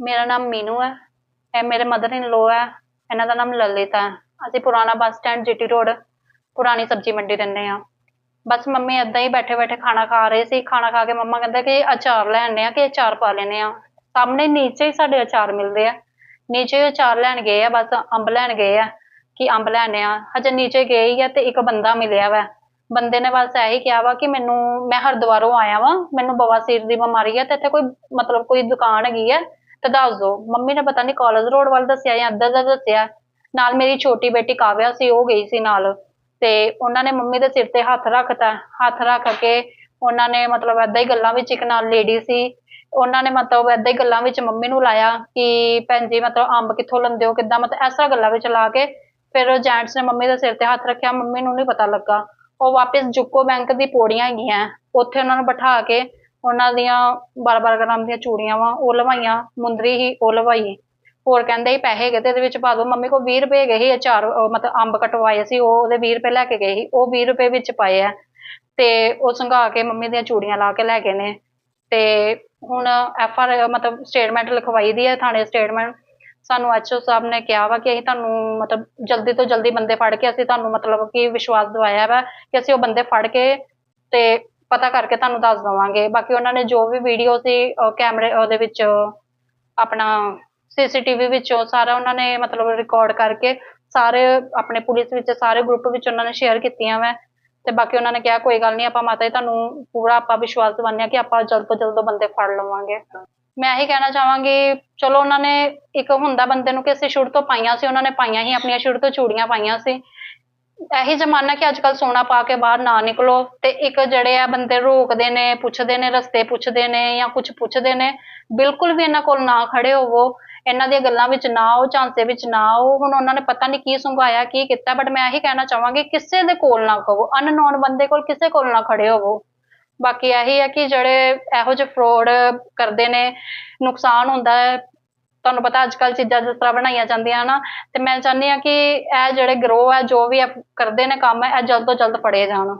ਮੇਰਾ ਨਾਮ ਮੀਨੂ ਹੈ ਇਹ ਮੇਰੇ ਮਦਰ ਇਨ ਲੋ ਹੈ ਇਹਨਾਂ ਦਾ ਨਾਮ ਲਲਿਤ। ਹੈ ਅਸੀਂ ਪੁਰਾਣਾ ਬੱਸ ਸਟੈਂਡ, ਜੀਟੀ ਰੋਡ, ਪੁਰਾਣੀ ਸਬਜ਼ੀ ਮੰਡੀ ਰਹਿੰਦੇ ਆ ਬਸ ਮੰਮੀ ਏਦਾਂ ਹੀ ਬੈਠੇ ਬੈਠੇ ਖਾਣਾ ਖਾ ਰਹੇ ਸੀ। ਖਾਣਾ ਖਾ ਕੇ ਮੰਮਾ ਕਹਿੰਦੇ ਕਿ ਅਚਾਰ ਲੈ ਆਉਂਦੇ ਆ ਕਿ ਅਚਾਰ ਪਾ ਲੈਨੇ ਆ ਸਾਹਮਣੇ ਨੀਚੇ ਹੀ ਸਾਡੇ ਅਚਾਰ ਮਿਲਦੇ ਆ। ਨੀਚੇ ਅਚਾਰ ਲੈਣ ਗਏ ਆ, ਬਸ ਅੰਬ ਲੈਣ ਗਏ ਆ ਕਿ ਅੰਬ ਲੈਣੇ ਆ ਹਜੇ ਨੀਚੇ ਗਏ ਹੀ ਆ ਤੇ ਇੱਕ ਬੰਦਾ ਮਿਲਿਆ ਵਾ। ਬੰਦੇ ਨੇ ਬਸ ਇਹੀ ਕਿਹਾ ਵਾ ਕਿ ਮੈਨੂੰ, ਮੈਂ ਹਰਿਦੁਆਰੋਂ ਆਇਆ ਵਾ, ਮੈਨੂੰ ਬਵਾਸੀਰ ਦੀ ਬਿਮਾਰੀ ਹੈ ਤੇ ਇੱਥੇ ਕੋਈ ਮਤਲਬ ਕੋਈ ਦੁਕਾਨ ਹੈਗੀ ਹੈ ਤੇ ਦੱਸ ਦਿਓ ਮੰਮੀ ਨੇ ਪਤਾ ਨਹੀਂ ਕਾਲਜ ਰੋਡ ਵੱਲ ਦੱਸਿਆ ਜਾਂ ਇੱਧਰ ਦਾ ਦੱਸਿਆ। ਨਾਲ ਮੇਰੀ ਛੋਟੀ ਬੇਟੀ ਕਾਵਿਆ ਸੀ, ਉਹ ਗਈ ਸੀ ਨਾਲ। ਤੇ ਉਹਨਾਂ ਨੇ ਮੰਮੀ ਦੇ ਸਿਰ ਤੇ ਹੱਥ ਰੱਖਤਾ, ਹੱਥ ਰੱਖ ਕੇ ਉਹਨਾਂ ਨੇ ਮਤਲਬ ਏਦਾਂ ਹੀ ਗੱਲਾਂ ਵਿੱਚ ਇੱਕ ਨਾਲ ਲੇਡੀ ਸੀ। ਉਹਨਾਂ ਨੇ ਮਤਲਬ ਏਦਾਂ ਹੀ ਗੱਲਾਂ ਵਿੱਚ ਮੰਮੀ ਨੂੰ ਲਾਇਆ ਕਿ ਭੈਣ ਜੀ ਮਤਲਬ ਅੰਬ ਕਿੱਥੋਂ ਲੰਦੇ ਹੋ, ਕਿੱਦਾਂ ਮਤਲਬ ਐਸਾ ਗੱਲਾਂ ਵਿੱਚ ਲਾ ਕੇ ਫਿਰ ਜੈਂਟਸ ਨੇ ਮੰਮੀ ਦੇ ਸਿਰ ਤੇ ਹੱਥ ਰੱਖਿਆ, ਮੰਮੀ ਨੂੰ ਨਹੀਂ ਪਤਾ ਲੱਗਾ। ਉਹ ਵਾਪਸ ਜੁਕੋ ਬੈਂਕ ਦੀ ਪੌੜੀਆਂ ਗਈਆਂ ਉੱਥੇ ਉਹਨਾਂ ਨੂੰ ਬਿਠਾ ਕੇ ਉਹਨਾਂ ਦੀਆਂ 12-12 ਗ੍ਰਾਮ ਦੀਆਂ ਚੂੜੀਆਂ ਵਾ, ਉਹ ਲਵਾਈਆਂ, ਮੁੰਦਰੀ ਹੀ ਉਹ ਲਵਾਈ। ਹੋਰ ਕਹਿੰਦੇ ਹੀ ਪੈਸੇ ਹੈਗੇ ਤੇ ਇਹਦੇ ਵਿੱਚ ਪਾ ਦਿਓ। ਮੰਮੀ ਕੋਲ 20 ਰੁਪਏ ਗਏ ਸੀ ਅਚਾਰ ਮਤਲਬ ਅੰਬ ਕਟਵਾਏ ਸੀ, ਉਹ ਉਹਦੇ 20 ਰੁਪਏ ਲੈ ਕੇ ਗਏ ਸੀ, ਉਹ 20 ਰੁਪਏ ਵਿੱਚ ਪਾਏ ਆ। ਤੇ ਉਹ ਸੰਘਾ ਕੇ ਮੰਮੀ ਦੀਆਂ ਚੂੜੀਆਂ ਲਾ ਕੇ ਲੈ ਗਏ ਨੇ। ਤੇ ਹੁਣ ਐਫ ਆਰ ਮਤਲਬ ਸਟੇਟਮੈਂਟ ਲਿਖਵਾਈ ਦੀ ਹੈ, ਥਾਣੇ ਸਟੇਟਮੈਂਟ। ਸਾਨੂੰ ਐਚਓ ਸਾਹਿਬ ਨੇ ਕਿਹਾ ਵਾ ਕਿ ਅਸੀਂ ਤੁਹਾਨੂੰ, ਮਤਲਬ ਜਲਦੀ ਤੋਂ ਜਲਦੀ ਬੰਦੇ ਫੜ ਕੇ ਅਸੀਂ ਤੁਹਾਨੂੰ ਮਤਲਬ ਕਿ ਵਿਸ਼ਵਾਸ ਦਵਾਇਆ ਵਾ ਕਿ ਅਸੀਂ ਉਹ ਬੰਦੇ ਫੜ ਕੇ ਤੇ ਪਤਾ ਕਰਕੇ ਤੁਹਾਨੂੰ ਦੱਸ ਦਵਾਂਗੇ। ਬਾਕੀ ਉਹਨਾਂ ਨੇ ਜੋ ਵੀ ਵੀਡੀਓ ਸੀ ਕੈਮਰੇ, ਉਹਦੇ ਵਿੱਚ, ਆਪਣਾ ਸੀਸੀਟੀਵੀ ਵਿੱਚੋਂ ਸਾਰਾ ਉਹਨਾਂ ਨੇ ਮਤਲਬ ਰਿਕਾਰਡ ਕਰਕੇ ਸਾਰੇ ਆਪਣੇ ਪੁਲਿਸ ਵਿੱਚ, ਸਾਰੇ ਗਰੁੱਪ ਵਿੱਚ ਉਹਨਾਂ ਨੇ ਸ਼ੇਅਰ ਕੀਤੀਆਂ ਵਾ। ਤੇ ਬਾਕੀ ਉਹਨਾਂ ਨੇ ਕਿਹਾ, ਕੋਈ ਗੱਲ ਨਹੀਂ, ਆਪਾਂ ਮਾਤਾ ਜੀ, ਤੁਹਾਨੂੰ ਪੂਰਾ ਆਪਾਂ ਵਿਸ਼ਵਾਸ ਦਿਵਾਉਂਦੇ ਹਾਂ ਕਿ ਆਪਾਂ ਜਲਦ ਤੋਂ ਜਲਦ ਉਹ ਬੰਦੇ ਫੜ ਲਵਾਂਗੇ। ਮੈਂ ਇਹੀ ਕਹਿਣਾ ਚਾਹਾਂਗੀ, ਚਲੋ ਉਹਨਾਂ ਨੇ ਇੱਕ ਹੁੰਦਾ ਬੰਦੇ ਨੂੰ ਕਿ ਅਸੀਂ ਸ਼ੁਰੂ ਤੋਂ ਪਾਈਆਂ ਸੀ, ਉਹਨਾਂ ਨੇ ਪਾਈਆਂ ਹੀ, ਆਪਣੀਆਂ ਸ਼ੁਰੂ ਤੋਂ ਚੂੜੀਆਂ ਪਾਈਆਂ ਸੀ। ਇਹੀ ਜ਼ਮਾਨਾ ਕਿ ਅੱਜ ਕੱਲ ਸੋਨਾ ਪਾ ਕੇ ਬਾਹਰ ਨਾ ਨਿਕਲੋ ਤੇ ਇੱਕ ਜਿਹੜੇ ਆ ਬੰਦੇ ਰੋਕਦੇ ਨੇ, ਪੁੱਛਦੇ ਨੇ, ਰਸਤੇ ਪੁੱਛਦੇ ਨੇ ਜਾਂ ਕੁਝ ਪੁੱਛਦੇ ਨੇ, ਬਿਲਕੁਲ ਵੀ ਇਹਨਾਂ ਕੋਲ ਨਾ ਖੜੇ ਹੋਵੋ। ਇਹਨਾਂ ਦੀਆਂ ਗੱਲਾਂ ਵਿੱਚ ਨਾ ਆਓ, ਝਾਂਸੇ ਵਿੱਚ ਨਾ ਆਓ। ਹੁਣ ਉਹਨਾਂ ਨੇ ਪਤਾ ਨਹੀਂ ਕੀ ਸੰਘਾਇਆ, ਕੀ ਕੀਤਾ ਬਟ ਮੈਂ ਇਹੀ ਕਹਿਣਾ ਚਾਹਾਂਗੀ, ਕਿਸੇ ਦੇ ਕੋਲ ਨਾ ਖਵੋ ਅਨਨੋਨ ਬੰਦੇ ਕੋਲ ਕਿਸੇ ਕੋਲ ਨਾ ਖੜੇ ਹੋਵੋ। ਬਾਕੀ ਇਹੀ ਹੈ ਕਿ ਜਿਹੜੇ ਇਹੋ ਜਿਹੇ ਫਰੋਡ ਕਰਦੇ ਨੇ, ਨੁਕਸਾਨ ਹੁੰਦਾ ਹੈ ਤੁਹਾਨੂੰ ਪਤਾ ਅੱਜ ਕੱਲ ਚੀਜ਼ਾਂ ਜਿਸ ਤਰ੍ਹਾਂ ਬਣਾਈਆਂ ਜਾਂਦੀਆਂ ਨਾ ਤੇ ਮੈਂ ਚਾਹੁੰਦੀ ਹਾਂ ਕਿ ਇਹ ਜਿਹੜੇ ਗਰੋਹ ਹੈ ਜੋ ਵੀ ਇਹ ਕਰਦੇ ਨੇ ਕੰਮ, ਇਹ ਜਲਦ ਤੋਂ ਜਲਦ ਫੜੇ ਜਾਣ।